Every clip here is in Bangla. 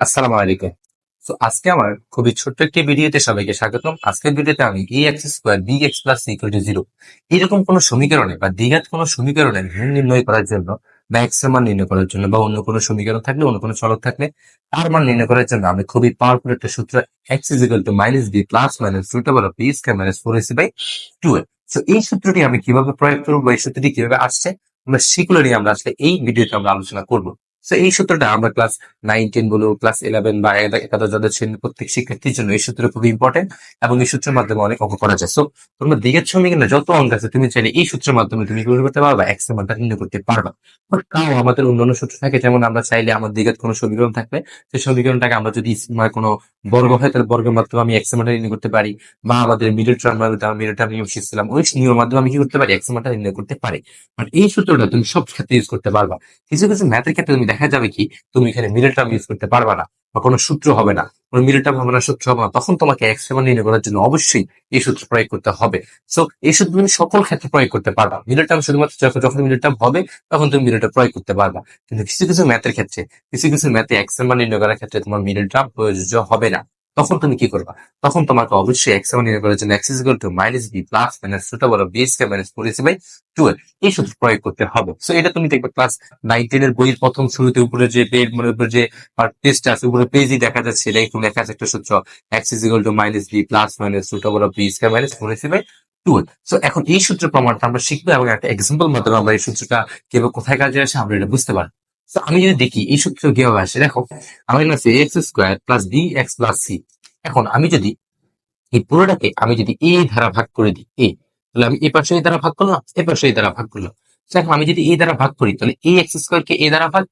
আসসালামু আলাইকুম। তো আজকে আমার খুবই ছোট্ট একটি ভিডিওতে সবাইকে স্বাগতম। আজকের ভিডিওতে আমি a x square b x plus equal to zero এরকম কোন সমীকরণে বা দ্বিঘাত কোন সমীকরণের মান নির্ণয় করার জন্য বা এক্সের মান নির্ণয় করার জন্য বা অন্য কোনো সমীকরণ থাকলে, অন্য কোনো চলক থাকলে তার মান নির্ণয় করার জন্য আমি খুবই পাওয়ারফুল একটা সূত্র x is equal to minus b plus minus root over b square minus four a c by two a তো এই সূত্রটি আমি কীভাবে প্রয়োগ করব এই সূত্রটি কীভাবে আসছে আমরা সেগুলো নিয়ে আমরা আসলে এই ভিডিওতে আমরা আলোচনা করব। তো এই সূত্রটা আমরা ক্লাস নাইন টেন বলো ক্লাস ইলেভেন বা একাদশ যাদের শ্রেণির প্রত্যেক শিক্ষার্থীর জন্য এই সূত্র খুবই ইম্পর্টেন্ট এবং এই সূত্রের মাধ্যমে অনেক অঙ্ক করা যায়। সো তোমরা দিকের সমীকরণে যত অঙ্ক আছে, তুমি চাইলে এই সূত্রের মাধ্যমে তুমি কি করতে পারবা এক্সের মানটা নির্ণয় করতে পারবা। বাট তাও আমাদের অন্যান্য সূত্র থাকে, যেমন আমরা চাইলে আমার দিকের কোনো সমীকরণ থাকলে, সেই সমীকরণটাকে আমরা যদি কোনো বর্গ হয়, তাহলে বর্গের মাধ্যমে আমি এক্সের মানটা নির্ণয় করতে পারি বা আমাদের মিডল টার্ম মিডল টার্ম নিয়ম শিখছিলাম ওই নিয়মের মাধ্যমে আমি কি করতে পারি? এক্সের মানটা নির্ণয় করতে পারি। বাট এই সূত্রটা তুমি সব ক্ষেত্রে ইউজ করতে পারবা। কিছু কিছু ম্যাথের ক্ষেত্রে তুমি দেখা যাবে কি, তুমি এখানে মিডল টার্ম ইউজ করতে পারবা না বা কোনো সূত্র হবে না। কোনো মিডল টার্ম হবে না, সূত্র হবে না, তখন তোমাকে এক্স সেভেন নির্ণয় করার জন্য অবশ্যই এই সূত্র প্রয়োগ করতে হবে। সো এই সূত্র তুমি সকল ক্ষেত্রে প্রয়োগ করতে পারবা। মিডল টার্ম শুধুমাত্র যখন মিডল টার্ম হবে, তখন তুমি মিডল টার্ম প্রয়োগ করতে পারবা। কিন্তু কিছু কিছু ম্যাথের ক্ষেত্রে, কিছু কিছু ম্যাথে এক্স সেভেন নির্ণয় করার ক্ষেত্রে তোমার মিডল টার্ম প্রযোজ্য হবে না। তখন তুমি কি করবা? তখন তোমাকে অবশ্যই এক্স মান নির্ণয় করার জন্য x is two minus b plus minus root over b square minus four a c by twelve এই সূত্র প্রয়োগ করতে হবে। সো এটা তুমি দেখবে ক্লাস নাইন এর বইয়ের প্রথম শুরুতে উপরে যে পেজ মানে উপরে যে টেস্ট আছে, উপরে পেজই দেখা যাচ্ছে, এটা একটু লেখা আছে একটা সূত্র। X is two minus b plus minus root over b square minus four a c by twelve so এখন এই সূত্রের প্রমাণটা আমরা শিখব এবং একটা এক্সাম্পল মাধ্যমে আমরা এই সূত্রটা কীভাবে কোথায় কাজে আসে আমরা এটা বুঝতে পারব। আমি যদি দেখি, এই সূত্র কীভাবে আসে? দেখো এখানে আছে x square plus b x plus c এখন আমি যদি এই পুরোটাকে আমি যদি এ ধারা ভাগ করে দিই এ তাহলে আমি এ পাশে এই দ্বারা ভাগ করলাম, এ পাশে এই দ্বারা ভাগ করলাম। দেখো আমি যদি এই দ্বারা ভাগ করি, তাহলে এ এক্স স্কোয়ার কে এ দ্বারা ভাগ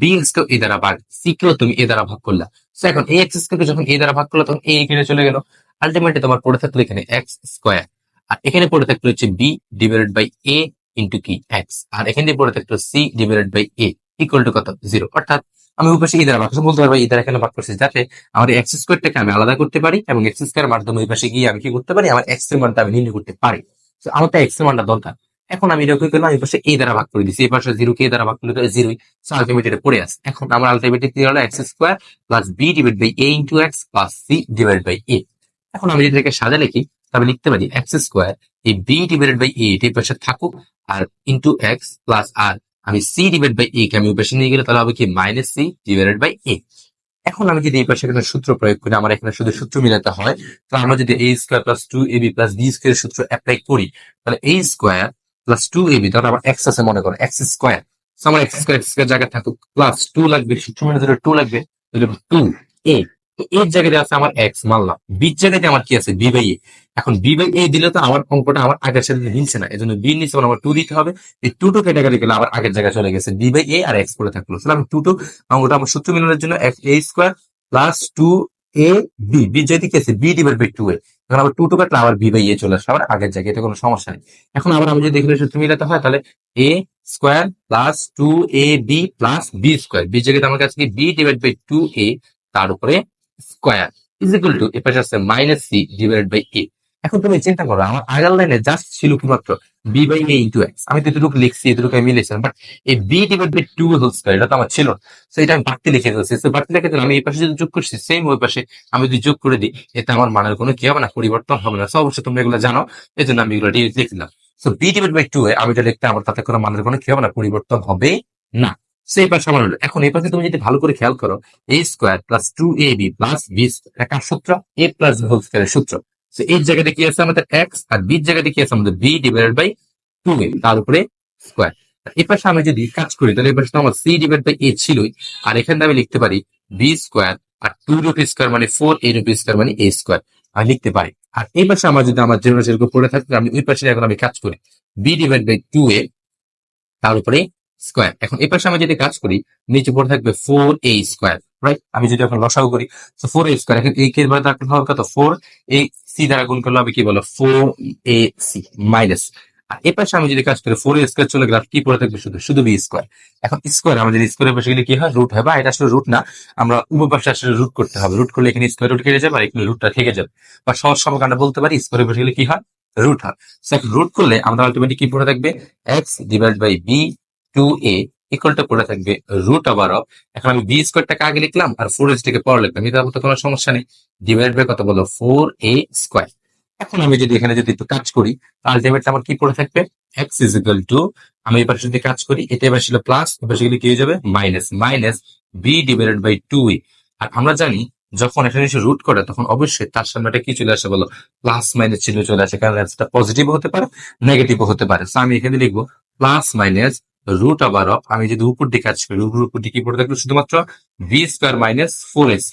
বি এক্স কেও এ দ্বারা ভাগ সি কেও তুমি এ দ্বারা ভাগ করলা। এখন এ এক্স স্কোয়ার কে যখন এ দ্বারা ভাগ করল, তখন এ এখানে চলে গেল। আলটিমেটলি তোমার পড়ে থাকল এখানে এক্স স্কোয়ার আর এখানে পড়ে থাকল হচ্ছে b divided by a into কি এক্স আর এখানে পড়ে থাকল c divided by a equal to কত? জিরো অর্থাৎ আমি ওই পাশে এই দ্বারা ভাগ বলতে পারব এই দ্বারা এখানে ভাগ করছি যাতে আমার এক্স স্কোয়ারটাকে আমি আলাদা করতে পারি এবং এক্স স্কোয়ার মাধ্যমে ওই পাশে গিয়ে আমি কি করতে পারি? আমার এক্সের মানটা আমি নির্ণয় করতে পারি। তো আমার তো এক্সের মানটা দরকার। এখন আমি এটা কি করলাম, এই পাশে এই দ্বারা ভাগ করে দিচ্ছি এই পাশে জিরো কে দ্বারা ভাগ করলে তো জিরোই সো আলটিমেটলি এটা পড়ে আছে। এখন আমার আলটিমেটলি কি হলো? X square plus b divide by a into x plus c divide by a এখন আমি যদি সাজা লিখি তবে লিখতে পারি এক্স স্কোয়ার এই বি ডিভাইডেড বাই এ এটার পাশে থাকুক, আর ইন্টু এক্স প্লাস আর আমি সি ডিভাইড বাই এ কে আমি ওই নিয়ে গেলে তাহলে হবে কি? Minus c divided by a এখন আমি যদি এই পাশে এখানে সূত্র প্রয়োগ করি, আমার এখানে শুধু সূত্র মিলাতে হয়, তো আমরা যদি a square plus two a b plus b square সূত্র অ্যাপ্লাই করি, তাহলে a square plus two a b তাহলে আমার এক্স আছে মনে করো এক্স স্কোয়ার আমার এক্স স্কোয়ার এক্স স্কোয়ার জায়গায় থাকুক প্লাস টু লাগবে, সূত্র মিলে ধরে টু লাগবে টু এ এর জায়গায় আছে আমার এক্স মানলাম বির জায়গাতে আমার কি আছে? বি বাই এ এখন বি বাই এ দিলে তো আমার অঙ্কটা আমার আগের সাথে মিলছে না। এজন্য বি নিচে আমার টু দিতে হবে। এই টু টু ক্যাটাগরি গেলে আবার আগের জায়গায় চলে গেছে। বি বাই এ আর এক্স করে থাকল। তাহলে আমি টু টু অঙ্কটা আমার সূত্র মিলানোর জন্য x a square plus two a b b যদি কি আছে? B divide by two a এখন আবার টু টু কাটলে আবার বি বাই এ চলে আসবে আবার আগের জায়গায় এটা কোনো সমস্যা নেই। এখন আবার আমি যদি এখানে সূত্র মিলাতে হয়, তাহলে a square plus two a b plus b square b জায়গাতে আমার কাছে কি? B divide by two a তার উপরে square is equal to a পাশে আছে minus c divide by a এখন তুমি চিন্তা করো, আমার আগের লাইনে জাস্ট ছিল কি মাত্র b by a into x আমি তো এতটুকু লিখছি এতটুকু আমি মিলেছিলাম বাট এই b divide by two whole square এটা তো আমার ছিল। তো এটা আমি বাড়তি লিখে দিয়েছি তো বাড়তি লিখে দিলাম আমি এই পাশে যদি যোগ করছি সেম ওই পাশে আমি যদি যোগ করে দিই, এতে আমার মানের কোনো কি হবে না, পরিবর্তন হবে না। তো অবশ্যই তোমরা এগুলো জানো এই জন্য আমি এগুলো লিখে দিলাম so b divide by two আমি এটা লিখতে আমার তাতে কোনো মানের কোনো কি হবে না, পরিবর্তন হবে না। সো পাশে আমার হলো। এখন এই পাশে তুমি যদি ভালো করে খেয়াল করো a square plus two a b plus b একার সূত্র? এ প্লাস হোল স্কোয়ারের সূত্র। তো এর জায়গাতে কি আছে আমাদের এক্স আর বির জায়গাতে কি আছে আমাদের b divided by two a তার উপরে স্কোয়ার এই পাশে আমি যদি কাজ করি, তাহলে এই পাশে আমার সি ডিভাইড বাই এ ছিলই। আর এখানে আমি লিখতে পারি বি স্কোয়ার আর টু রুপি স্কোয়ার মানে ফোর এ রুপি স্কোয়ার মানে এ স্কোয়ার আমি লিখতে পারি। আর এই পাশে আমার যদি আমার যেরকম সেরকম পড়ে থাকে, আমি ওই পাশে এখন আমি কাজ করি। B divide by two a তার উপরে স্কোয়ার। এখন এই পাশে আমি যদি কাজ করি, নিচে পড়ে থাকবে ফোর এ স্কোয়ার রাইট আমি যদি এখন লসাগু করি তো ফোর এ স্কোয়ার এখন এই কে দ্বারা হবে কত ফোর এ সি দ্বারা গুণ করলে হবে কি বলো? ফোর এ সি মাইনাস আর এ পাশে আমি যদি কাজ করি ফোর স্কোয়ার চলে গেলাম কি পড়ে থাকবে শুধু? শুধু বি স্কোয়ার এখন স্কোয়ার আমাদের স্কোয়ারের পাশে গেলে কি হয়? রুট হয়, বা এটা আসলে রুট না, আমরা উপপাশে আসলে রুট করতে হবে। রুট করলে এখানে স্কোয়ার রুট কেটে যাবে, আর এখানে রুটটা থেকে যাবে। বা সহজ সমাকারটা বলতে পারি স্কোয়ারের পাশে গেলে কি হয়? রুট হয়। রুট করলে আমাদের আলটিমেটলি কি পড়ে থাকবে? X divide by b two a equal to পড়ে থাকবে রুট ওভার অফ এখন আমি বি স্কোয়ারটাকে আগে লিখলাম আর ফোর এস টাকে পরে লিখলাম এটা তো কোনো সমস্যা নেই। ডিভাইড বাই কত বলো? ফোর এ স্কোয়ার এখন আমি যদি এখানে যদি একটু কাজ করি আলটিমেটলি আমার কি পড়ে থাকবে? এক্স ইজ ইকুয়াল টু আমি এবার যদি কাজ করি, এটা এবার ছিল প্লাস এবার সেগুলি কি হয়ে যাবে? Minus minus b divided by two a আর আমরা জানি, যখন এখানে এসে রুট করে, তখন অবশ্যই তার সামনে একটা কি চলে আসে বলো? প্লাস মাইনাস চিহ্ন চলে আসে, কারণ অ্যান্সারটা পজিটিভ হতে পারে নেগেটিভ হতে পারে। তো আমি এখানে লিখব প্লাস মাইনাস রুট আবার অফ আমি যদি উপর দিকে করি উপর উপর দিকে পড়ে থাকল শুধুমাত্র b square minus four s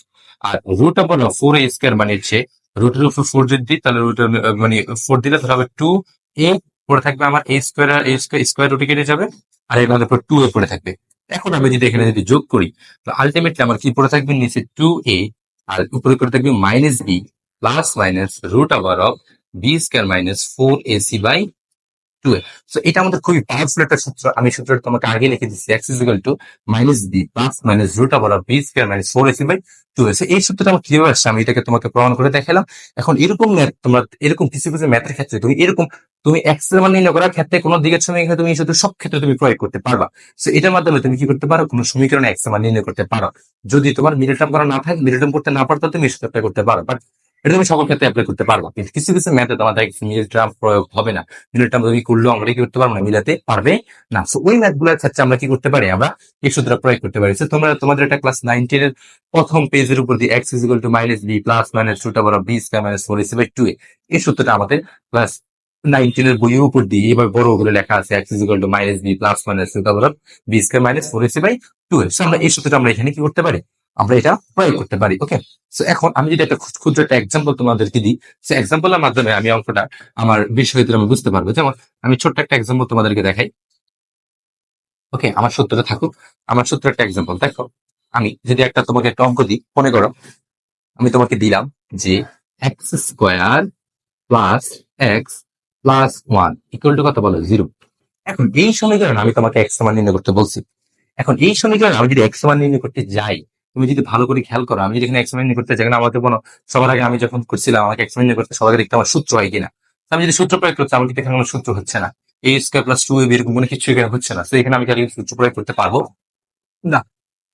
আর রুট আবার অফ ফোর এ স্কোয়ার মানে হচ্ছে রুটের উপর ফোর যদি দিই, তাহলে রুট মানে ফোর দিলে তাহলে হবে টু এ পড়ে থাকবে আমার এ স্কোয়ার আর এ স্কোয়ার স্কোয়ার রুটে কেটে যাবে, আর এর মধ্যে টু এ পড়ে থাকবে। এখন আমি যদি এখানে যদি যোগ করি, তো আলটিমেটলি আমার কি পড়ে থাকবে নিচে টু এ আর উপরে করে থাকবে minus b plus minus root আবার of b square minus four ac by two a. So এটা আমাদের খুবই সূত্র। আমি সূত্রটা তোমাকে আগে লিখে দিচ্ছি x is equal to minus b plus minus root b square minus four ac by two এই সূত্রটা আমার কীভাবে আসছে আমি এটাকে তোমাকে প্রমাণ করে দেখালাম। এখন এরকম তোমরা এরকম কিছু কিছু ম্যাথের ক্ষেত্রে তুমি এরকম, তুমি এক্সের মান করার ক্ষেত্রে কোনো দিকের সমীকরণ তুমি এই সূত্র সব ক্ষেত্রে তুমি প্রয়োগ করতে পারবা। সো এটার মাধ্যমে তুমি কি করতে পারো? কোনো সমীকরণে এক্স নির্ণয় করতে পারো। যদি তোমার মিডল টার্ম করা না থাকে মিডল টার্ম করতে না পারতো তুমি এই সূত্র apply করতে পারো। বাট এটা তুমি সকল ক্ষেত্রে অ্যাপ্লাই করতে পারবা। কিন্তু কিছু কিছু ম্যাথে তোমাদের মিডল টার্ম প্রয়োগ হবে না। মিডল টার্ম তুমি করলেও আমরা কি করতে পারব না? মিলাতে পারবে না। সো ওই ম্যাথগুলোর ক্ষেত্রে আমরা কি করতে পারি? আমরা এই সূত্র প্রয়োগ করতে পারি। তোমরা, তোমাদের একটা ক্লাস নাইনটিন এর প্রথম পেজের উপর দিয়ে x is equal to minus b plus minus root over b square minus four ac by two এই সূত্রটা আমাদের ক্লাস নাইনটিন এর বইয়ের উপর দিয়ে এবার বড় করে লেখা আছে x is equal to minus b plus minus root over b square minus four ac by two আমরা এই সূত্রটা আমরা এখানে কি করতে পারি? আমরা এটা প্রয়োগ করতে পারি ওকে সো এখন আমি যদি একটা ক্ষুদ্র একটা এক্সাম্পল তোমাদেরকে দিই সে এক্সাম্পলের মাধ্যমে আমি অঙ্কটা আমার বিষয়তে আমি বুঝতে পারব। যেমন আমি ছোট্ট একটা এক্সাম্পল তোমাদেরকে দেখাই ওকে আমার সূত্রটা থাকুক, আমার সূত্র একটা এক্সাম্পল দেখো, আমি যদি একটা তোমাকে একটা অঙ্ক দিই, মনে করো, আমি তোমাকে দিলাম যে x square plus x plus one equal to কত বলো? জিরো এখন এই সমীকরণ আমি তোমাকে এক্স সমান নির্ণয় করতে বলছি। এখন এই সমীকরণ আমি যদি এক্স সমান নির্ণয় করতে যাই তুমি যদি ভালো করে খেয়াল করো, আমি যেখানে এক্স নির্ণয় করতে যাই না আমাকে কোনো, সবার আগে আমি যখন করছিলাম, আমাকে এক্স নির্ণয় করতে সবার আগে দেখতে আমার সূত্র হয় কিনা। আমি যদি সূত্র প্রয়োগ করছি আমার কিন্তু এখানে কোনো সূত্র হচ্ছে না। এ স্কোয়ার প্লাস টু এরকম কোনো কিছু এখানে হচ্ছে না। তো এখানে আমি আর সূত্র প্রয়োগ করতে পারব? না।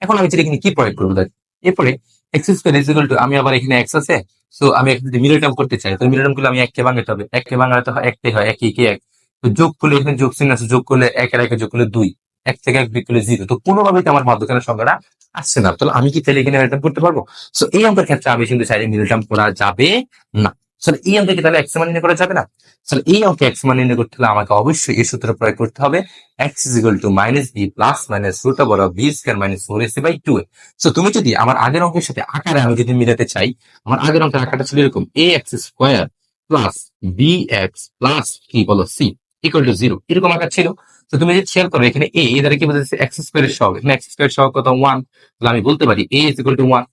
এখন আমি যেটা এখানে কি প্রয়োগ করব, দেখ, এরপরে এক্স স্কোয়ার ইজ টু আমি আবার এখানে এক্স আছে সো আমি যদি মিডল করতে চাই, তো মিডল করলে আমি এককে ভাঙাতে হবে। এককে ভাঙাতে হয়, একটাই হয় একই কি এক। তো যোগ করলে এখানে যোগ চিহ্ন আছে, যোগ করলে এক আর একে যোগ করলে দুই। এক থেকে এক বিক করলে জিরো তো কোনোভাবেই আমার মধ্যখানের সংখ্যাটা আসছে না। তাহলে আমি কি তাহলে এখানে মিডল করতে পারব? সো এই অঙ্কের ক্ষেত্রে আমি কিন্তু চাইলে মিডল টার্ম করা যাবে না। তাহলে এই অঙ্কে তাহলে এক্স মান নির্ণয় করা যাবে না? তাহলে এই অঙ্কে এক্স মান নির্ণয় করতে হলে আমাকে অবশ্যই এই সূত্র প্রয়োগ করতে হবে। X is equal to minus b plus minus root of b square minus four ac by two so তুমি যদি আমার আগের অঙ্কের সাথে আকারে আমি যদি মিলাতে চাই, আমার আগের অঙ্কের আকারটা ছিল এরকম a x square plus b x plus কি বলো সি ইকুয়াল টু জিরো এরকম আকার ছিল। তো তুমি যদি খেয়াল করো, এখানে এ দ্বারা কি বোঝাচ্ছে? এক্স স্কোয়ারের সহগ। এখানে এক্স স্কোয়ার সহগ কত? ওয়ান তাহলে আমি বলতে পারি a is equal to one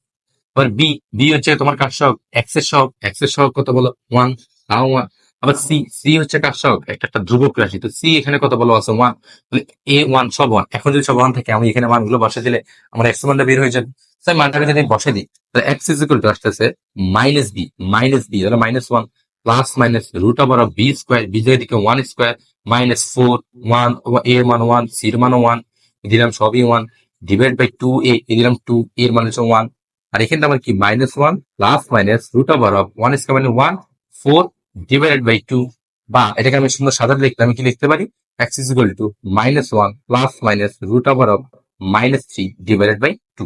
আবার বি বি হচ্ছে তোমার কার সহগ? এক্সের সহগ। এক্সের সহগ কত বলো? ওয়ান তাও ওয়ান আবার সি সি হচ্ছে কার সহগ? একটা একটা ধ্রুবক রাশি। তো সি এখানে কত বলো? আছে ওয়ান তাহলে এ ওয়ান সব ওয়ান এখন যদি সব ওয়ান থাকে, আমি এখানে ওয়ান মানগুলো বসে দিলে আমার এক্স মানটা বের হয়ে যাবে। তাই মানটাকে যদি বসে দিই, তাহলে এক্স ইজ ইকুয়াল টু আসতেছে মাইনাস বি মাইনাস বি তাহলে minus one plus minus root of b square b এর দিকে one square minus four one a মান ওয়ান সির মানও ওয়ান দিলাম সবই one divide by two a দিলাম টু এর মান হচ্ছে ওয়ান আর এখানে আমার কি minus one plus minus root of one square মানে one four divided by two বা এটাকে আমি সুন্দর সাদা লিখতে আমি কি লিখতে পারি? X is equal to minus one plus minus root of minus three divided by two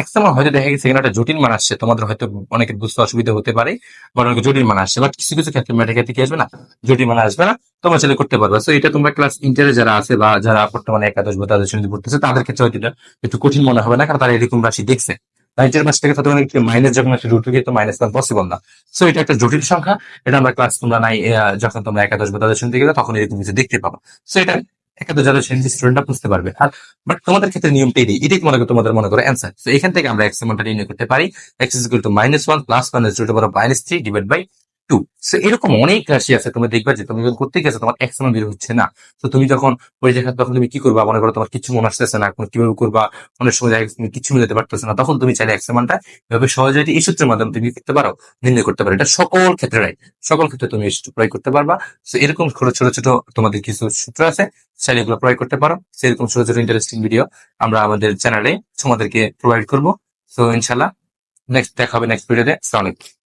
x আমার হয়তো দেখা গেছে এখানে একটা জটিল মান আসছে। তোমাদের হয়তো অনেকের বুঝতে অসুবিধা হতে পারে বা অনেক জটিল মান আসছে। বাট কিছু কিছু ক্ষেত্রে ক্ষেত্রে কি আসবে না? জটিল মান আসবে না। তোমরা ছেলে করতে পারবে। সো এটা তোমরা ক্লাস ইন্টারে যারা আছে বা যারা বর্তমানে একাদশ বা তাদের শ্রেণীতে পড়তেছে, তাদের ক্ষেত্রে হয়তো এটা একটু কঠিন মনে হবে না, কারণ তারা এরকম রাশি দেখছে। নাইনটির মাস থেকে ততক্ষণ একটু মাইনাস যখন আসে রুট তো মাইনাস ওয়ান পসিবল না। সো এটা একটা জটিল সংখ্যা। এটা আমরা ক্লাস তোমরা নাই যখন তোমরা একাদশ বা তাদের শ্রেণীতে গেলে, তখন এরকম কিছু দেখতে পাবো। সো এটা একাদশ যারা শ্রেণির স্টুডেন্টরা বুঝতে পারবে। আর বাট তোমাদের ক্ষেত্রে নিয়মটাই নেই এটাই করো তোমাদের মনে করো অ্যান্সার তো এখান থেকে আমরা এক্স এমাউন্টটা নির্ণয় করতে পারি। X is two minus one plus one is two minus three divide by two so এরকম অনেক রাশি আছে তুমি দেখবা যে তুমি যখন করতে গেছো, তোমার এক্স মান বের হচ্ছে না। তো তুমি যখন পরীক্ষা খাতে তখন তুমি কি করবা? মনে করো তোমার কিছু মনে আসতেছে না কীভাবে করবা? অনেক সময় দেখা তুমি কিছু মিলাতে পারতেছো না। তখন তুমি চাইলে এক্স মানটা এভাবে সহজে এই সূত্রের মাধ্যমে তুমি করতে পারো, নির্ণয় করতে পারো। এটা সকল ক্ষেত্রে রাইট সকল ক্ষেত্রে তুমি এই প্রয়োগ করতে পারবা। তো এরকম ছোট ছোট ছোট তোমাদের কিছু সূত্র আছে, চাইলে এগুলো প্রয়োগ করতে পারো। সেরকম ছোট ছোট ইন্টারেস্টিং ভিডিও আমরা আমাদের চ্যানেলে তোমাদেরকে প্রোভাইড করব। তো ইনশাল্লাহ নেক্সট দেখা হবে নেক্সট ভিডিওতে আসসালামু আলাইকুম